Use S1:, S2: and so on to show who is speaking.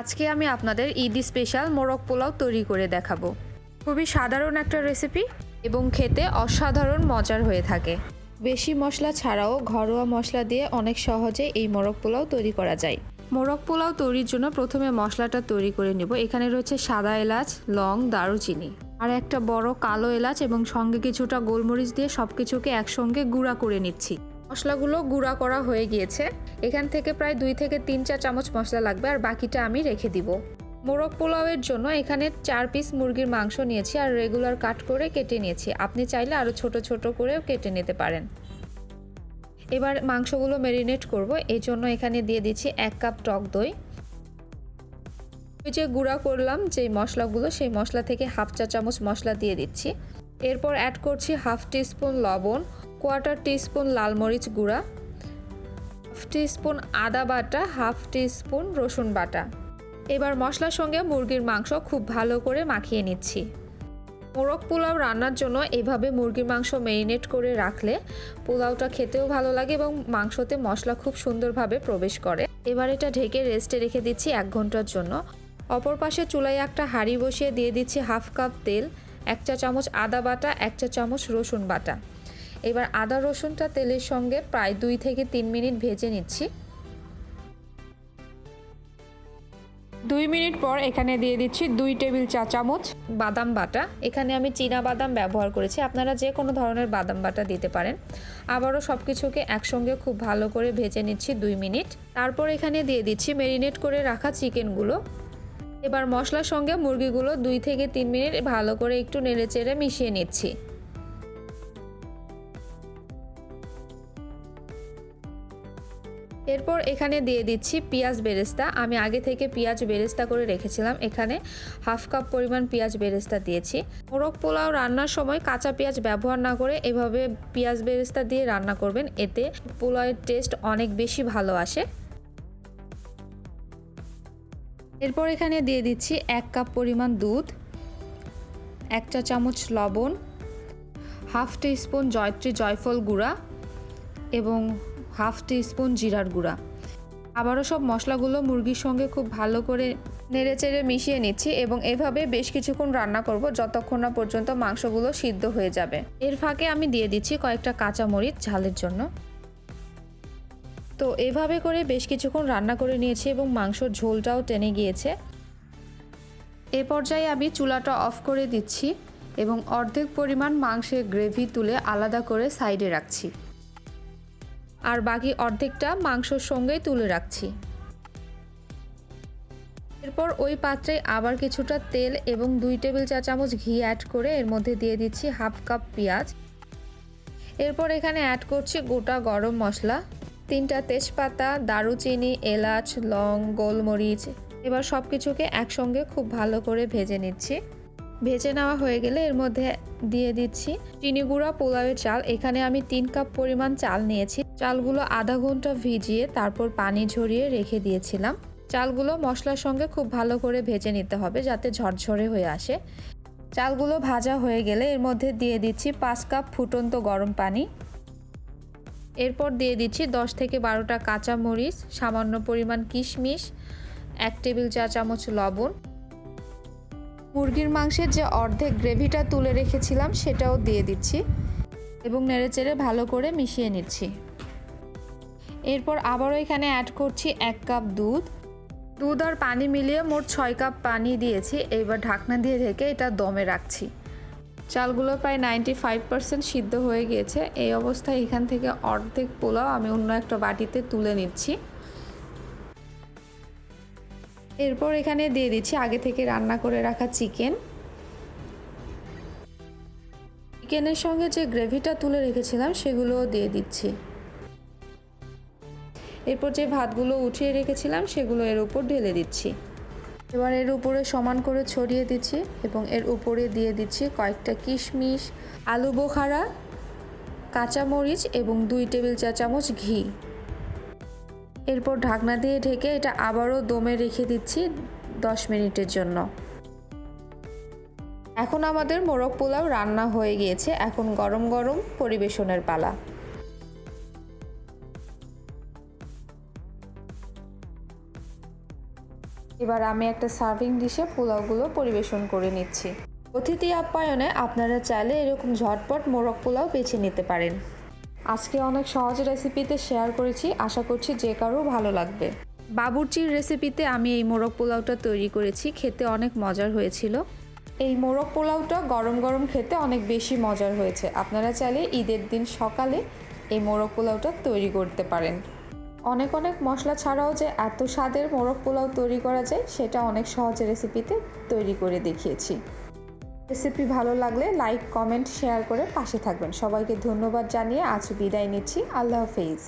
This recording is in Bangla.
S1: আজকে আমি আপনাদের ঈদি স্পেশাল মোরগ পোলাও তৈরি করে দেখাবো। খুবই সাধারণ একটা রেসিপি এবং খেতে অসাধারণ মজার হয়ে থাকে। বেশি মশলা ছাড়াও ঘরোয়া মশলা দিয়ে অনেক সহজে এই মোরগ পোলাও তৈরি করা যায়। মোরগ পোলাও তৈরির জন্য প্রথমে মশলাটা তৈরি করে নেব। এখানে রয়েছে সাদা এলাচ, লং, দারুচিনি আর একটা বড় কালো এলাচ এবং সঙ্গে কিছুটা গোলমরিচ দিয়ে সব কিছুকে একসঙ্গে গুঁড়া করে নিচ্ছি। মশলাগুলো গুঁড়া করা হয়ে গিয়েছে। এখান থেকে প্রায় দুই থেকে তিন চার চামচ মশলা লাগবে আর বাকিটা আমি রেখে দিব। মোরগ পোলাওয়ের জন্য এখানে চার পিস মুরগির মাংস নিয়েছি আর রেগুলার কাট করে কেটে নিয়েছি। আপনি চাইলে আরও ছোট ছোট করেও কেটে নিতে পারেন। এবার মাংসগুলো ম্যারিনেট করব। এই জন্য এখানে দিয়ে দিচ্ছি এক কাপ টক দই। ওই যে গুঁড়া করলাম যে মশলাগুলো, সেই মশলা থেকে হাফ চা চামচ মশলা দিয়ে দিচ্ছি। এরপর অ্যাড করছি হাফ টিস্পুন লবণ। কোয়ার্টার টিস্পুন লাল মরিচ গুঁড়া হাফ টিস্পুন আদা বাটা হাফ টিস্পুন রসুন বাটা। এবার মশলার সঙ্গে মুরগির মাংস খুব ভালো করে মাখিয়ে নিচ্ছি। মোরগ পোলাও রান্নার জন্য এভাবে মুরগির মাংস ম্যারিনেট করে রাখলে পোলাওটা খেতেও ভালো লাগে এবং মাংসতে মশলা খুব সুন্দরভাবে প্রবেশ করে। এবার এটা ঢেকে রেস্টে রেখে দিচ্ছি এক ঘণ্টার জন্য। অপর পাশে চুলায় একটা হাঁড়ি বসিয়ে দিয়ে দিচ্ছি হাফ কাপ তেল, এক চা চামচ আদা বাটা, এক চা চামচ রসুন বাটা। এবার আদা, রসুনটা তেলের সঙ্গে প্রায় দুই থেকে তিন মিনিট ভেজে নিচ্ছি। দুই মিনিট পর এখানে দিয়ে দিচ্ছি দুই টেবিল চা চামচ বাদাম বাটা। এখানে আমি চীনা বাদাম ব্যবহার করেছি। আপনারা যে কোনো ধরনের বাদাম বাটা দিতে পারেন। আবারও সব কিছুকে একসঙ্গে খুব ভালো করে ভেজে নিচ্ছি দুই মিনিট। তারপর এখানে দিয়ে দিচ্ছি মেরিনেট করে রাখা চিকেনগুলো। এবার মশলার সঙ্গে মুরগিগুলো দুই থেকে তিন মিনিট ভালো করে একটু নেড়ে চেড়ে মিশিয়ে নিচ্ছি। এরপর এখানে দিয়ে দিচ্ছি পেঁয়াজ বেরেস্তা। আমি আগে থেকে পেঁয়াজ বেরেস্তা করে রেখেছিলাম। এখানে হাফ কাপ পরিমাণ পেঁয়াজ বেরেস্তা দিয়েছি। মোরগ পোলাও রান্নার সময় কাঁচা পেঁয়াজ ব্যবহার না করে এভাবে পেঁয়াজ বেরেস্তা দিয়ে রান্না করবেন। এতে পোলাওয়ের টেস্ট অনেক বেশি ভালো আসে। এরপর এখানে দিয়ে দিচ্ছি এক কাপ পরিমাণ দুধ, এক চা চামচ লবণ, হাফ টি স্পুন জয়ত্রী জয়ফল গুঁড়া এবং হাফ টি স্পুন জিরার গুঁড়া। আবারও সব মশলাগুলো মুরগির সঙ্গে খুব ভালো করে নেড়েচেড়ে মিশিয়ে নিচ্ছি এবং এভাবে বেশ কিছুক্ষণ রান্না করব যতক্ষণ না পর্যন্ত মাংসগুলো সিদ্ধ হয়ে যাবে। এর ফাঁকে আমি দিয়ে দিচ্ছি কয়েকটা কাঁচা মরিচ ঝালের জন্য। তো এভাবে করে বেশ কিছুক্ষণ রান্না করে নিয়েছি এবং মাংসর ঝোলটাও টেনে গিয়েছে। এ পর্যায়ে আমি চুলাটা অফ করে দিচ্ছি এবং অর্ধেক পরিমাণ মাংসের গ্রেভি তুলে আলাদা করে সাইডে রাখছি। আর বাকি অর্ধেকটা মাংসর সঙ্গেই তুলে রাখছি। এরপর ওই পাত্রে আবার কিছুটা তেল এবং দুই টেবিল চা চামচ ঘি অ্যাড করে এর মধ্যে দিয়ে দিচ্ছি হাফ কাপ পেঁয়াজ। এরপর এখানে অ্যাড করছি গোটা গরম মশলা, তিনটা তেজপাতা, দারুচিনি, এলাচ, লং, গোলমরিচ। এবার সব কিছুকে একসঙ্গে খুব ভালো করে ভেজে নিচ্ছি। ভেজে নেওয়া হয়ে গেলে এর মধ্যে দিয়ে দিচ্ছি চিনি গুঁড়া, পোলাওয়ের চাল। এখানে আমি তিন কাপ পরিমাণ চাল নিয়েছি। চালগুলো আধা ঘণ্টা ভিজিয়ে তারপর পানি ঝরিয়ে রেখে দিয়েছিলাম। চালগুলো মশলার সঙ্গে খুব ভালো করে ভেজে নিতে হবে যাতে ঝরঝরে হয়ে আসে। চালগুলো ভাজা হয়ে গেলে এর মধ্যে দিয়ে দিচ্ছি পাঁচ কাপ ফুটন্ত গরম পানি। এরপর দিয়ে দিচ্ছি দশ থেকে বারোটা কাঁচামরিচ, সামান্য পরিমাণ কিশমিশ, এক টেবিল চা চামচ লবণ। মুরগির মাংসের যে অর্ধেক গ্রেভিটা তুলে রেখেছিলাম, সেটাও দিয়ে দিচ্ছি এবং নেড়েচেড়ে ভালো করে মিশিয়ে নিচ্ছি। এরপর আবারও এখানে অ্যাড করছি এক কাপ দুধ। দুধ আর পানি মিলিয়ে মোট ছয় কাপ পানি দিয়েছি, এইবার ঢাকনা দিয়ে ঢেকে এটা দমে রাখছি। চালগুলো প্রায় নাইনটি ফাইভ পার্সেন্ট সিদ্ধ হয়ে গিয়েছে। এই অবস্থায় এখান থেকে অর্ধেক পোলাও আমি অন্য একটা বাটিতে তুলে নিচ্ছি। এরপর এখানে দিয়ে দিচ্ছি আগে থেকে রান্না করে রাখা চিকেন। চিকেনের সঙ্গে যে গ্রেভিটা তুলে রেখেছিলাম সেগুলোও দিয়ে দিচ্ছি। এরপর যে ভাতগুলো উঠিয়ে রেখেছিলাম, সেগুলো এর উপর ঢেলে দিচ্ছি। এবার এর উপরে সমান করে ছড়িয়ে দিচ্ছি এবং এর উপরে দিয়ে দিচ্ছি কয়েকটা কিশমিশ, আলু বোখারা, কাঁচামরিচ এবং দুই টেবিল চা চামচ ঘি। এরপর ঢাকনা দিয়ে ঢেকে এটা আবারও দমে রেখে দিচ্ছি দশ মিনিটের জন্য। এখন আমাদের মোরগ পোলাও রান্না হয়ে গিয়েছে। এখন গরম গরম পরিবেশনের পালা। এবার আমি একটা সার্ভিং ডিশে পোলাওগুলো পরিবেশন করে নিচ্ছি। অতিথি আপ্যায়নে আপনারা চাইলে এরকম ঝটপট মোরগ পোলাও বেছে নিতে পারেন। আজকে অনেক সহজ রেসিপিতে শেয়ার করেছি। আশা করছি যে কারও ভালো লাগবে। বাবুর্চির রেসিপিতে আমি এই মোরগ পোলাওটা তৈরি করেছি। খেতে অনেক মজার হয়েছিল। এই মোরগ পোলাওটা গরম গরম খেতে অনেক বেশি মজার হয়েছে। আপনারা চাইলে ঈদের দিন সকালে এই মোরগ পোলাওটা তৈরি করতে পারেন। অনেক অনেক মশলা ছাড়াও যে এত স্বাদের মোরগ পোলাও তৈরি করা যায়, সেটা অনেক সহজ রেসিপিতে তৈরি করে দেখিয়েছি। রেসিপি ভালো লাগলে লাইক, কমেন্ট, শেয়ার করে পাশে থাকবেন। সবাইকে ধন্যবাদ জানিয়ে আজ বিদায় নিচ্ছি। আল্লাহ হাফেজ।